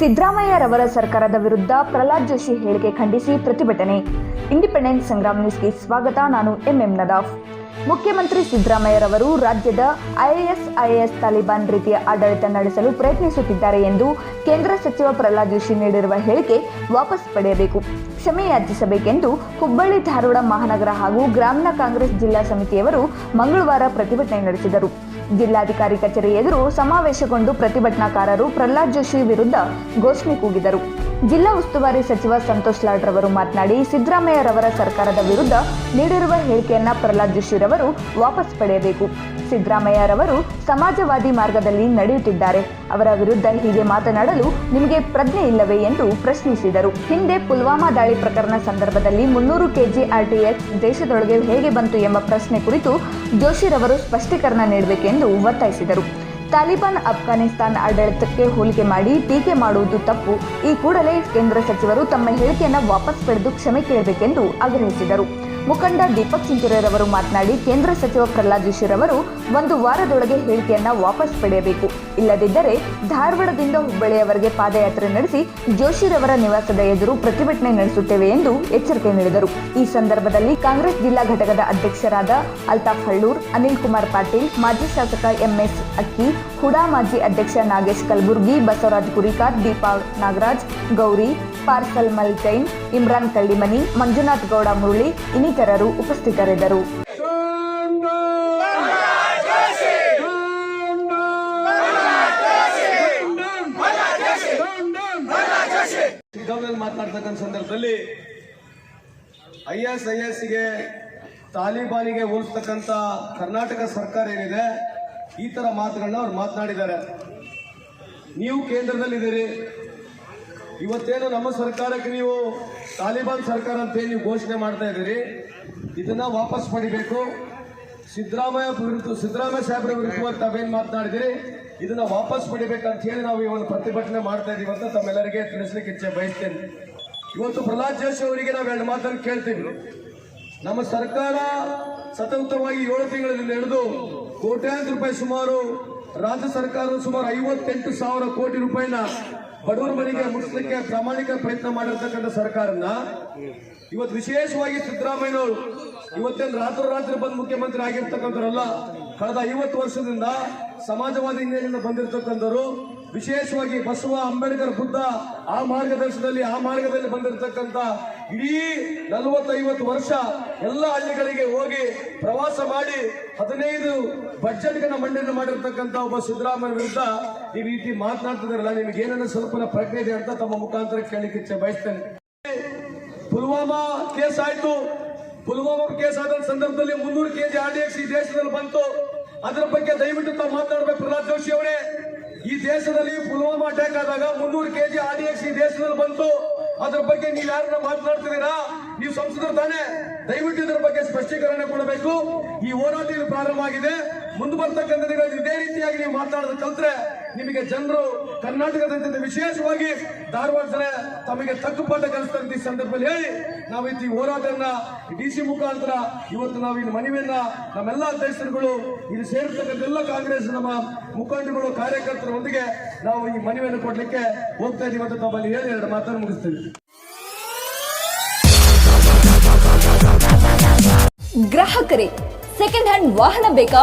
ಸಿದ್ದರಾಮಯ್ಯರವರ ಸರ್ಕಾರದ ವಿರುದ್ಧ ಪ್ರಹ್ಲಾದ್ ಜೋಶಿ ಹೇಳಿಕೆ ಖಂಡಿಸಿ ಪ್ರತಿಭಟನೆ. ಇಂಡಿಪೆಂಡೆಂಟ್ ಸಂಗ್ರಾಮ್ ನ್ಯೂಸ್ಗೆ ಸ್ವಾಗತ, ನಾನು ಎಂಎಂ ನದಾಫ್. ಮುಖ್ಯಮಂತ್ರಿ ಸಿದ್ದರಾಮಯ್ಯರವರು ರಾಜ್ಯದ ಐಎಎಸ್ ಐಎಎಸ್ ತಾಲಿಬಾನ್ ರೀತಿಯ ಆಡಳಿತ ನಡೆಸಲು ಪ್ರಯತ್ನಿಸುತ್ತಿದ್ದಾರೆ ಎಂದು ಕೇಂದ್ರ ಸಚಿವ ಪ್ರಹ್ಲಾದ್ ಜೋಶಿ ನೀಡಿರುವ ಹೇಳಿಕೆ ವಾಪಸ್ ಪಡೆಯಬೇಕು. ಕ್ಷಮೆ ಯಾಚಿಸಬೇಕೆಂದು ಹುಬ್ಬಳ್ಳಿ, ಧಾರವಾಡ, ಮಹಾನಗರ ಹಾಗೂ ಗ್ರಾಮೀಣ ಕಾಂಗ್ರೆಸ್ ಜಿಲ್ಲಾ ಸಮಿತಿಯವರು ಮಂಗಳವಾರ ಪ್ರತಿಭಟನೆ ನಡೆಸಿದರು. ಜಿಲ್ಲಾಧಿಕಾರಿ ಕಚೇರಿ ಎದುರು ಸಮಾವೇಶಗೊಂಡು ಪ್ರತಿಭಟನಾಕಾರರು ಪ್ರಹ್ಲಾದ್ ಜೋಶಿ ವಿರುದ್ಧ ಘೋಷಣೆ ಕೂಗಿದರು. ಜಿಲ್ಲಾ ಉಸ್ತುವಾರಿ ಸಚಿವ ಸಂತೋಷ್ ಲಾಡ್ ರವರು ಮಾತನಾಡಿ ಸಿದ್ದರಾಮಯ್ಯರವರ ಸರ್ಕಾರದ ವಿರುದ್ಧ ನೀಡಿರುವ ಹೇಳಿಕೆಯನ್ನ ಪ್ರಹ್ಲಾದ್ ಜೋಶಿರವರು ವಾಪಸ್ ಪಡೆಯಬೇಕು. ಸಿದ್ದರಾಮಯ್ಯರವರು ಸಮಾಜವಾದಿ ಮಾರ್ಗದಲ್ಲಿ ನಡೆಯುತ್ತಿದ್ದಾರೆ. ಅವರ ವಿರುದ್ಧ ಹೀಗೆ ಮಾತನಾಡಲು ನಿಮಗೆ ಪ್ರಜ್ಞೆ ಇಲ್ಲವೇ ಎಂದು ಪ್ರಶ್ನಿಸಿದರು. ಹಿಂದೆ ಪುಲ್ವಾಮಾ ದಾಳಿ ಪ್ರಕರಣ ಸಂದರ್ಭದಲ್ಲಿ ಮುನ್ನೂರು ಕೆಜಿ ಆರ್ಟಿಎಕ್ಸ್ ದೇಶದೊಳಗೆ ಹೇಗೆ ಬಂತು ಎಂಬ ಪ್ರಶ್ನೆ ಕುರಿತು ಜೋಶಿರವರು ಸ್ಪಷ್ಟೀಕರಣ ನೀಡಬೇಕೆಂದು ಒತ್ತಾಯಿಸಿದರು. ತಾಲಿಬಾನ್ ಅಫ್ಘಾನಿಸ್ತಾನ್ ಆಡಳಿತಕ್ಕೆ ಹೋಲಿಕೆ ಮಾಡಿ ಟೀಕೆ ಮಾಡುವುದು ತಪ್ಪು. ಈ ಕೂಡಲೇ ಕೇಂದ್ರ ಸಚಿವರು ತಮ್ಮ ಹೇಳಿಕೆಯನ್ನು ವಾಪಸ್ ಪಡೆದು ಕ್ಷಮೆ ಕೇಳಬೇಕೆಂದು ಆಗ್ರಹಿಸಿದರು. ಮುಖಂಡ ದೀಪಕ್ ಚಿಂಚುರೇರವರು ಮಾತನಾಡಿ, ಕೇಂದ್ರ ಸಚಿವ ಪ್ರಹ್ಲಾದ್ ಜೋಶಿರವರು ಒಂದು ವಾರದೊಳಗೆ ಹೇಳಿಕೆಯನ್ನ ವಾಪಸ್ ಪಡೆಯಬೇಕು. ಇಲ್ಲದಿದ್ದರೆ ಧಾರವಾಡದಿಂದ ಹುಬ್ಬಳ್ಳಿಯವರೆಗೆ ಪಾದಯಾತ್ರೆ ನಡೆಸಿ ಜೋಶಿರವರ ನಿವಾಸದ ಎದುರು ಪ್ರತಿಭಟನೆ ನಡೆಸುತ್ತೇವೆ ಎಂದು ಎಚ್ಚರಿಕೆ ನೀಡಿದರು. ಈ ಸಂದರ್ಭದಲ್ಲಿ ಕಾಂಗ್ರೆಸ್ ಜಿಲ್ಲಾ ಘಟಕದ ಅಧ್ಯಕ್ಷರಾದ ಅಲ್ತಾಫ್ ಹಳ್ಳೂರ್ ಅನಿಲ್ ಕುಮಾರ್ ಪಾಟೀಲ್, ಮಾಜಿ ಶಾಸಕ ಎಂಎಸ್ ಅಕ್ಕಿ, ಹುಡಾ ಮಾಜಿ ಅಧ್ಯಕ್ಷ ನಾಗೇಶ್ ಕಲಬುರ್ಗಿ, ಬಸವರಾಜ್ ಕುರಿಕಾರ್, ದೀಪಾ ನಾಗರಾಜ್, ಗೌರಿ, ಪಾರ್ಸಲ್ ಮಲ್ಕೈನ್ ಇಮ್ರಾನ್ ಕಳ್ಳಿಮನಿ, ಮಂಜುನಾಥ್ ಗೌಡ ಮುರಳಿ ಇನ್ನಿತರರು ಉಪಸ್ಥಿತರಿದ್ದರು. ಮಾತನಾಡ್ತಕ್ಕಂಥ ಸಂದರ್ಭದಲ್ಲಿ ಐ ಎಸ್ ಐ ತಾಲಿಬಾನಿಗೆ ಹೋಲಿಸ್ತಕ್ಕಂಥ ಕರ್ನಾಟಕ ಸರ್ಕಾರ ಏನಿದೆ, ಈ ತರ ಮಾತುಗಳನ್ನ ಅವ್ರು ಮಾತನಾಡಿದ್ದಾರೆ. ನೀವು ಕೇಂದ್ರದಲ್ಲಿದ್ದೀರಿ ಇವತ್ತೇನು ನಮ್ಮ ಸರ್ಕಾರಕ್ಕೆ ನೀವು ತಾಲಿಬಾನ್ ಸರ್ಕಾರ ಅಂತ ಏನ್ ನೀವು ಘೋಷಣೆ ಮಾಡ್ತಾ ಇದ್ದೀರಿ, ಇದನ್ನ ವಾಪಸ್ ಪಡಿಬೇಕು. ಸಿದ್ದರಾಮಯ್ಯ ವಿರುದ್ಧ ಸಿದ್ದರಾಮಯ್ಯ ಸಾಹೇಬ್ರ ವಿರುದ್ಧವಾಗಿ ತಾವೇನು ಮಾತನಾಡಿದಿರಿ ಇದನ್ನ ವಾಪಸ್ ಪಡಿಬೇಕಂತ ಹೇಳಿ ನಾವು ಈ ಪ್ರತಿಭಟನೆ ಮಾಡ್ತಾ ಇದೀವಿ ಅಂತ ತಮ್ಮೆಲ್ಲರಿಗೆ ತಿಳಿಸ್ಲಿಕ್ಕೆ ಇಚ್ಛೆ ಬಯಸ್ತೇನೆ. ಇವತ್ತು ಪ್ರಹ್ಲಾದ್ ಜೋಶಿ ಅವರಿಗೆ ನಾವು ಎರಡು ಮಾತನ್ನು ಕೇಳ್ತೀವಿ. ನಮ್ಮ ಸರ್ಕಾರ ಸತತವಾಗಿ ಏಳು ತಿಂಗಳಿಂದ ಹಿಡಿದು ಕೋಟ್ಯಾಂತರ ರೂಪಾಯಿ ಸುಮಾರು ರಾಜ್ಯ ಸರ್ಕಾರ ಸುಮಾರು ಐವತ್ತೆಂಟು ಸಾವಿರ ಕೋಟಿ ರೂಪಾಯಿನ ಬಡವರ ಮನೆಗೆ ಪ್ರಾಮಾಣಿಕ ಪ್ರಯತ್ನ ಮಾಡಿರ್ತಕ್ಕಂಥ ಸರ್ಕಾರನ ಇವತ್ತು ವಿಶೇಷವಾಗಿ ಸಿದ್ದರಾಮಯ್ಯನವರು ಇವತ್ತೇನು ರಾತ್ರಿ ರಾತ್ರಿ ಬಂದು ಮುಖ್ಯಮಂತ್ರಿ ಆಗಿರ್ತಕ್ಕಂಥವ್ರಲ್ಲ, ಕಳೆದ ಐವತ್ತು ವರ್ಷದಿಂದ ಸಮಾಜವಾದಿ ಹಿನ್ನೆಲೆಯಿಂದ ಬಂದಿರತಕ್ಕಂಥವ್ರು, ವಿಶೇಷವಾಗಿ ಬಸವ ಅಂಬೇಡ್ಕರ್ ಬುದ್ಧ ಆ ಮಾರ್ಗದರ್ಶನದಲ್ಲಿ, ಆ ಮಾರ್ಗದಲ್ಲಿ ಬಂದಿರತಕ್ಕಂಥ ಇಡೀ ನಲವತ್ತೈವತ್ತು ವರ್ಷ ಎಲ್ಲ ಹಳ್ಳಿಗಳಿಗೆ ಹೋಗಿ ಪ್ರವಾಸ ಮಾಡಿ ಹದಿನೈದು ಬಜೆಟ್ಗಳ ಮಂಡನೆ ಮಾಡಿರ್ತಕ್ಕಂಥ ಒಬ್ಬ ಸಿದ್ದರಾಮಯ್ಯ ವಿರುದ್ಧ ಈ ರೀತಿ ಮಾತನಾಡ್ತಿದಾರಲ್ಲ ನಿಮ್ಗೆ ಏನನ್ನ ಸ್ವಲ್ಪ ಪ್ರಜ್ಞೆ ಇದೆ ಅಂತ ತಮ್ಮ ಮುಖಾಂತರ ಕೇಳಲಿಕ್ಕೆ ಬಯಸ್ತೇನೆ. ಪುಲ್ವಾಮಾ ಕೇಸ್ ಆಯ್ತು. ಪುಲ್ವಾಮಾ ಕೇಸ್ ಆದ ಸಂದರ್ಭದಲ್ಲಿ ಮುನ್ನೂರು ಕೆಜಿ ಆರ್ ಡಿ ಎಕ್ಸ್ ಈ ದೇಶದಲ್ಲಿ ಬಂತು. ಅದರ ಬಗ್ಗೆ ದಯವಿಟ್ಟು ತಾವು ಮಾತನಾಡಬೇಕು ಪ್ರಹ್ಲಾದ್ ಜೋಶಿ ಅವರೇ. ಈ ದೇಶದಲ್ಲಿ ಪುಲ್ವಾಮಾ ಅಟ್ಯಾಕ್ ಆದಾಗ ಮುನ್ನೂರು ಕೆಜಿ ಆರ್ ಡಿ ಎಕ್ಸ್ ಈ ದೇಶದಲ್ಲಿ ಬಂತು. ಅದ್ರ ಬಗ್ಗೆ ನೀವು ಯಾರನ್ನ ಮಾತನಾಡ್ತಿದ್ದೀರಾ? ನೀವು ಸಂಸದರು ತಾನೆ. ದಯವಿಟ್ಟು ಇದರ ಬಗ್ಗೆ ಸ್ಪಷ್ಟೀಕರಣ ಕೊಡಬೇಕು. ಈ ಹೋರಾಟ ಪ್ರಾರಂಭ ಆಗಿದೆ ಮುಂದೆ ಬರ್ತಕ್ಕಂಥ ಇದೇ ರೀತಿಯಾಗಿ ನೀವು ಮಾತನಾಡೋದು ಕಲ್ತ್ರೆ ನಿಮಗೆ ಜನರು ಕರ್ನಾಟಕದಂತ ವಿಶೇಷವಾಗಿ ಧಾರವಾಡ ಜನ ತಮಗೆ ತಕ್ಕ ಪಾಠ ಕಲಿಸ್ತಂತ ಈ ಸಂದರ್ಭದಲ್ಲಿ ಹೇಳಿ, ನಾವು ಈ ಹೋರಾಟವನ್ನ ಡಿ ಸಿ ಮುಖಾಂತರ ಇವತ್ತು ನಾವು ಇಲ್ಲಿ ಮನವಿಯನ್ನ ನಮ್ಮೆಲ್ಲ ಅಧ್ಯಕ್ಷರುಗಳು, ಇಲ್ಲಿ ಸೇರಿರ್ತಕ್ಕಂಥ ಎಲ್ಲ ಕಾಂಗ್ರೆಸ್ ನಮ್ಮ ಮುಖಂಡರುಗಳು, ಕಾರ್ಯಕರ್ತರೊಂದಿಗೆ ನಾವು ಈ ಮನವಿಯನ್ನು ಕೊಡ್ಲಿಕ್ಕೆ ಹೋಗ್ತಾ ಇದೀವಿ ಅಂತ ತಮ್ಮಲ್ಲಿ ಹೇಳಿ ಎರಡು ಮಾತನ್ನು ಮುಗಿಸ್ತೀವಿ. ಗ್ರಾಹಕರೇ ಸೆಕೆಂಡ್ ಹ್ಯಾಂಡ್ ವಾಹನ ಬೇಕಾ?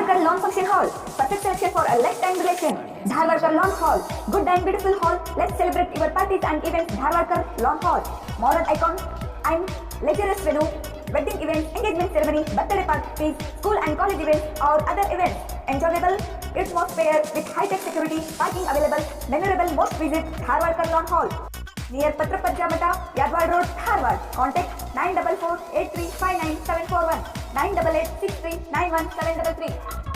Dhalagal Non-Function Hall, perfect selection for a lifetime relation. Dharwarkar Lawn Hall. Good and beautiful hall. Let's celebrate your parties and events. Dharwarkar Lawn Hall. Modern icon and leisure venue. Wedding events, engagement ceremony, birthday parties, school and college events or other events. Enjoyable atmosphere with high-tech security, parking available, memorable most visit Dharwarkar Lawn Hall. Near पत्रपज्जा बटा Yadwad road, Dharwad. Contact nine double four eight three five nine seven four one nine double eight six three nine one seven double three